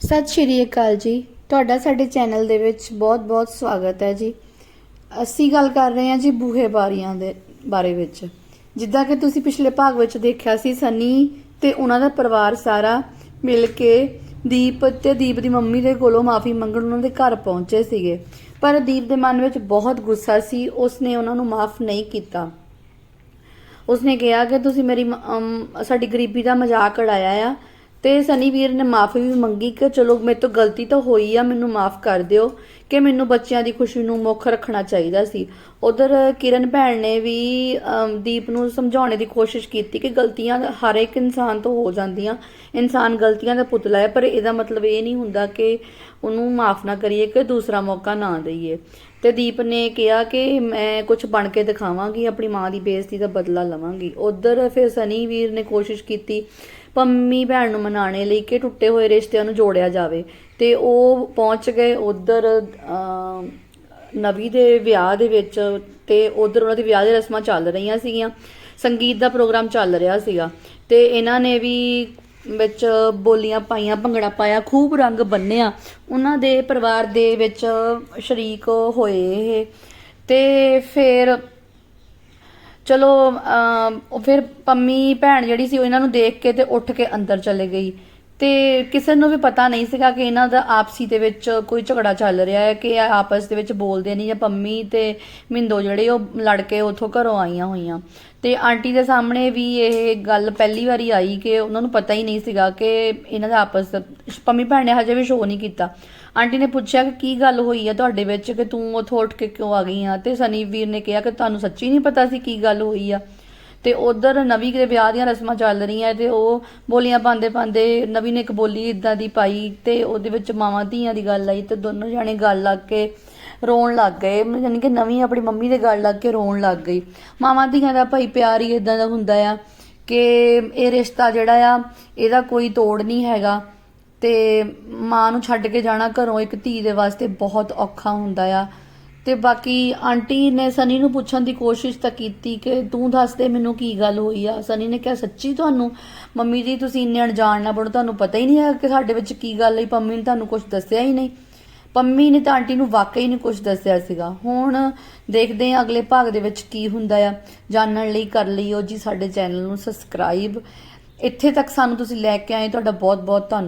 ਸਤਿ ਸ਼੍ਰੀ ਅਕਾਲ ਜੀ। ਤੁਹਾਡਾ ਸਾਡੇ ਚੈਨਲ ਦੇ ਵਿੱਚ ਬਹੁਤ-ਬਹੁਤ ਸਵਾਗਤ ਹੈ ਜੀ। ਅਸੀਂ ਗੱਲ ਕਰ ਰਹੇ ਹਾਂ ਜੀ ਬੂਹੇ ਬਾਰੀਆਂ ਦੇ ਬਾਰੇ ਵਿੱਚ। ਜਿੱਦਾਂ ਕਿ ਤੁਸੀਂ ਪਿਛਲੇ ਭਾਗ ਵਿੱਚ ਦੇਖਿਆ ਸੀ, ਸਨੀ ਤੇ ਉਹਨਾਂ ਦਾ ਪਰਿਵਾਰ ਸਾਰਾ ਮਿਲ ਕੇ ਦੀਪ ਤੇ ਦੀਪ ਦੀ ਮੰਮੀ ਦੇ ਕੋਲੋਂ ਮਾਫੀ ਮੰਗਣ ਉਹਨਾਂ ਦੇ ਘਰ ਪਹੁੰਚੇ ਸੀਗੇ। ਪਰ ਦੀਪ ਦੇ ਮਨ ਵਿੱਚ ਬਹੁਤ ਗੁੱਸਾ ਸੀ, ਉਸਨੇ ਉਹਨਾਂ ਨੂੰ ਮਾਫ ਨਹੀਂ ਕੀਤਾ। ਉਸਨੇ ਕਿਹਾ ਕਿ ਤੁਸੀਂ ਮੇਰੀ ਸਾਡੀ ਗਰੀਬੀ ਦਾ ਮਜ਼ਾਕ ਉਡਾਇਆ ਆ ਤੇ ਸਨੀ ਵੀਰ ਨੇ ਮਾਫੀ ਵੀ ਮੰਗੀ ਕਿ ਚਲੋ ਮੇਰੇ ਤੋਂ ਗਲਤੀ ਤਾਂ ਹੋਈ ਆ, ਮੈਨੂੰ ਮਾਫ ਕਰ ਦਿਓ ਕਿ ਮੈਨੂੰ ਬੱਚਿਆਂ ਦੀ ਖੁਸ਼ੀ ਨੂੰ ਮੁੱਖ ਰੱਖਣਾ ਚਾਹੀਦਾ ਸੀ। ਉਧਰ ਕਿਰਨ ਭੈਣ ਨੇ ਵੀ ਦੀਪ ਨੂੰ ਸਮਝਾਉਣ ਦੀ ਕੋਸ਼ਿਸ਼ ਕੀਤੀ ਕਿ ਗਲਤੀਆਂ ਹਰ ਇੱਕ ਇਨਸਾਨ ਤੋਂ ਹੋ ਜਾਂਦੀਆਂ, ਇਨਸਾਨ ਗਲਤੀਆਂ ਦਾ ਪੁਤਲਾ ਹੈ, ਪਰ ਇਹਦਾ ਮਤਲਬ ਇਹ ਨਹੀਂ ਹੁੰਦਾ ਕਿ ਉਹਨੂੰ ਮਾਫ ਨਾ ਕਰੀਏ ਕਿ ਦੂਸਰਾ ਮੌਕਾ ਨਾ ਦਈਏ। ਤੇ ਦੀਪ ਨੇ ਕਿਹਾ ਕਿ ਮੈਂ ਕੁਝ ਬਣ ਕੇ ਦਿਖਾਵਾਂਗੀ, ਆਪਣੀ ਮਾਂ ਦੀ ਬੇਇੱਜ਼ਤੀ ਦਾ ਬਦਲਾ ਲਵਾਂਗੀ। ਉਧਰ ਫਿਰ ਸਨੀ ਵੀਰ ਨੇ ਕੋਸ਼ਿਸ਼ ਕੀਤੀ ਪੰਮੀ ਭੈਣ ਨੂੰ ਮਨਾਉਣੇ ਲਈ ਕਿ ਟੁੱਟੇ ਹੋਏ ਰਿਸ਼ਤਿਆਂ ਨੂੰ ਜੋੜਿਆ ਜਾਵੇ ਤੇ ਉਹ ਪਹੁੰਚ ਗਏ ਉਧਰ ਨਵੀ ਦੇ ਵਿਆਹ ਦੇ ਵਿੱਚ ਤੇ ਉਧਰ ਉਹਨਾਂ ਦੇ ਵਿਆਹ ਦੀਆਂ ਰਸਮਾਂ ਚੱਲ ਰਹੀਆਂ ਸੀਗੀਆਂ, ਸੰਗੀਤ ਦਾ ਪ੍ਰੋਗਰਾਮ ਚੱਲ ਰਿਹਾ ਸੀਗਾ ਤੇ ਇਹਨਾਂ ਨੇ ਵੀ ਵਿੱਚ ਬੋਲੀਆਂ ਪਾਈਆਂ ਭੰਗੜਾ ਪਾਇਆ ਖੂਬ ਰੰਗ ਬੰਨਿਆ। ਉਹਨਾਂ ਦੇ ਪਰਿਵਾਰ ਦੇ ਵਿੱਚ ਸ਼ਰੀਕ ਹੋਏ ਇਹ। ਤੇ ਫਿਰ ਚਲੋ ਅਮ, ਫਿਰ ਪੰਮੀ ਭੈਣ ਜਿਹੜੀ ਸੀ ਉਹ ਇਹਨਾਂ ਨੂੰ ਦੇਖ ਕੇ ਤੇ ਉੱਠ ਕੇ ਅੰਦਰ ਚਲੇ ਗਈ। ਤੇ ਕਿਸੇ ਨੂੰ ਵੀ ਪਤਾ ਨਹੀਂ ਸੀਗਾ ਕਿ ਇਹਨਾਂ ਦਾ ਆਪਸੀ ਦੇ ਵਿੱਚ ਕੋਈ ਝਗੜਾ ਚੱਲ ਰਿਹਾ ਹੈ ਕਿ ਇਹ ਆਪਸ ਦੇ ਵਿੱਚ ਬੋਲਦੇ ਨਹੀਂ ਜਾਂ ਪੰਮੀ ਤੇ ਮਿੰਦੋ ਜਿਹੜੇ ਉਹ ਲੜ ਕੇ ਉਥੋਂ ਘਰੋਂ ਆਈਆਂ ਹੋਈਆਂ। ਤੇ ਆਂਟੀ ਦੇ ਸਾਹਮਣੇ ਵੀ ਇਹ ਗੱਲ ਪਹਿਲੀ ਵਾਰੀ ਆਈ ਕਿ ਉਹਨਾਂ ਨੂੰ ਪਤਾ ਹੀ ਨਹੀਂ ਸੀਗਾ ਕਿ ਇਹਨਾਂ ਦਾ ਆਪਸ ਪੰਮੀ ਭੈਣ ਨੇ ਹਜੇ ਵੀ ਸ਼ੋਅ ਨਹੀਂ ਕੀਤਾ। ਆਂਟੀ ਨੇ ਪੁੱਛਿਆ ਕਿ ਕੀ ਗੱਲ ਹੋਈ ਆ ਤੁਹਾਡੇ ਵਿੱਚ ਕਿ ਤੂੰ ਉਥੋਂ ਉੱਠ ਕੇ ਕਿਉਂ ਆ ਗਈ ਆ? ਤੇ ਸਨੀ ਵੀਰ ਨੇ ਕਿਹਾ ਕਿ ਤੁਹਾਨੂੰ ਸੱਚੀ ਨਹੀਂ ਪਤਾ ਸੀ ਕੀ ਗੱਲ ਹੋਈ ਆ। ਤੇ ਉਧਰ ਨਵੀਂ ਦੇ ਵਿਆਹ ਦੀਆਂ ਰਸਮਾਂ ਚੱਲ ਰਹੀਆਂ ਤੇ ਉਹ ਬੋਲੀਆਂ ਪਾਉਂਦੇ ਪਾਉਂਦੇ ਨਵੀਂ ਨੇ ਇੱਕ ਬੋਲੀ ਇਦਾਂ ਦੀ ਪਾਈ ਤੇ ਉਹਦੇ ਵਿੱਚ ਮਾਵਾਂ ਧੀਆਂ ਦੀ ਗੱਲ ਆਈ ਤੇ ਦੋਨੋਂ ਜਾਣੇ ਗੱਲ ਲੱਗ ਕੇ ਰੋਣ ਲੱਗ ਗਏ। ਯਾਨੀ ਕਿ ਨਵੀਂ ਆਪਣੀ ਮੰਮੀ ਦੇ ਗੱਲ ਲੱਗ ਕੇ ਰੋਣ ਲੱਗ ਗਈ। ਮਾਵਾਂ ਧੀਆਂ ਦਾ ਭਾਈ ਪਿਆਰ ਹੀ ਇਦਾਂ ਦਾ ਹੁੰਦਾ ਆ ਕਿ ਇਹ ਰਿਸ਼ਤਾ ਜਿਹੜਾ ਆ, ਇਹਦਾ ਕੋਈ ਤੋੜ ਨਹੀਂ ਹੈਗਾ ਤੇ ਮਾਂ ਨੂੰ ਛੱਡ ਕੇ ਜਾਣਾ ਘਰੋਂ ਇੱਕ ਧੀ ਦੇ ਵਾਸਤੇ ਬਹੁਤ ਔਖਾ ਹੁੰਦਾ ਆ। ਤੇ ਬਾਕੀ ਆਂਟੀ ਨੇ ਸਨੀ ਨੂੰ ਪੁੱਛਣ ਦੀ ਕੋਸ਼ਿਸ਼ ਤਾਂ ਕੀਤੀ ਕਿ ਤੂੰ ਦੱਸ ਦੇ ਮੈਨੂੰ ਕੀ ਗੱਲ ਹੋਈ ਆ? ਸਨੀ ਨੇ ਕਿਹਾ, ਸੱਚੀ ਤੁਹਾਨੂੰ? ਮੰਮੀ ਜੀ, ਤੁਸੀਂ ਇੰਨੇ ਅਣਜਾਣ ਨਾ ਬਣੋ, ਤੁਹਾਨੂੰ ਪਤਾ ਹੀ ਨਹੀਂ ਹੈ ਕਿ ਸਾਡੇ ਵਿੱਚ ਕੀ ਗੱਲ ਹੈ ਪੰਮੀ ਨੇ ਤੁਹਾਨੂੰ ਕੁਝ ਦੱਸਿਆ ਹੀ ਨਹੀਂ। ਪੰਮੀ ਨੇ ਤਾਂ ਆਂਟੀ ਨੂੰ ਵਾਕਈ ਨਹੀਂ ਕੁਝ ਦੱਸਿਆ ਸੀਗਾ। ਹੁਣ ਦੇਖਦੇ ਹਾਂ ਅਗਲੇ ਭਾਗ ਦੇ ਵਿੱਚ ਕੀ ਹੁੰਦਾ ਆ। ਜਾਣਨ ਲਈ, ਕਰ ਲਈਓ ਜੀ ਸਾਡੇ ਚੈਨਲ ਨੂੰ ਸਬਸਕ੍ਰਾਈਬ ਇੱਥੇ ਤੱਕ ਸਾਨੂੰ ਤੁਸੀਂ ਲੈ ਕੇ ਆਏ, ਤੁਹਾਡਾ ਬਹੁਤ ਬਹੁਤ ਧੰਨਵਾਦ